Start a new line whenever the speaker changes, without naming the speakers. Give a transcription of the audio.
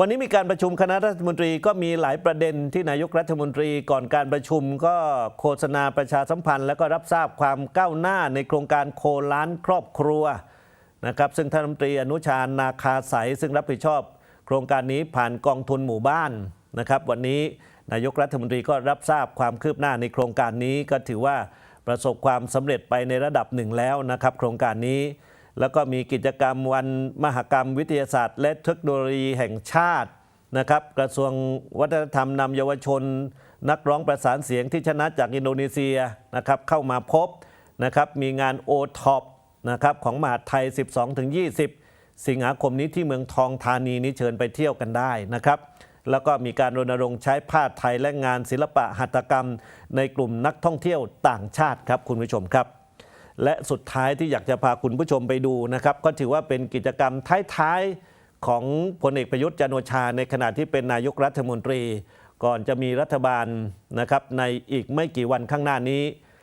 วันนี้มีการประชุมคณะรัฐมนตรีก็มีหลายประเด็นที่นายกรัฐมนตรีก่อนการประชุมก็โฆษณาประชาสัมพันธ์ และก็รับทราบความก้าวหน้าในโครงการโคล้านครอบครัวนะครับซึ่งท่านรัฐมนตรีอนุชานาคาใสยซึ่งรับผิดชอบ โครงการนี้ผ่านกองทุนหมู่บ้านนะครับ วันนี้นายกรัฐมนตรีก็รับทราบความคืบหน้าในโครงการนี้ก็ถือว่าประสบความสำเร็จไปในระดับหนึ่งแล้วนะครับ โครงการนี้ แล้วก็มีกิจกรรมวันมหกรรมวิทยาศาสตร์ และเทคโนโลยีแห่งชาตินะครับ กระทรวงวัฒนธรรมนำเยาวชน นักร้องประสานเสียงที่ชนะจากอินโดนีเซียนะครับเข้ามาพบนะครับมีงานโอท็อปนะครับของมหาไทย 12-20 สิงหาคมนี้ที่เมืองทองธานีนี้เชิญไปเที่ยวกันได้นะครับแล้วก็มีการรณรงค์ใช้ผ้าไทยและงานศิลปะหัตถกรรม ในกลุ่มนักท่องเที่ยวต่างชาติครับคุณผู้ชมครับ และสุดท้ายที่อยากจะพาคุณผู้ชมไปดูนะครับ ก็ถือว่าเป็นกิจกรรมท้ายๆของพลเอกประยุทธ์จันโอชา ในขณะที่เป็นนายกรัฐมนตรี ก่อนจะมีรัฐบาลนะครับในอีกไม่กี่วันข้างหน้านี้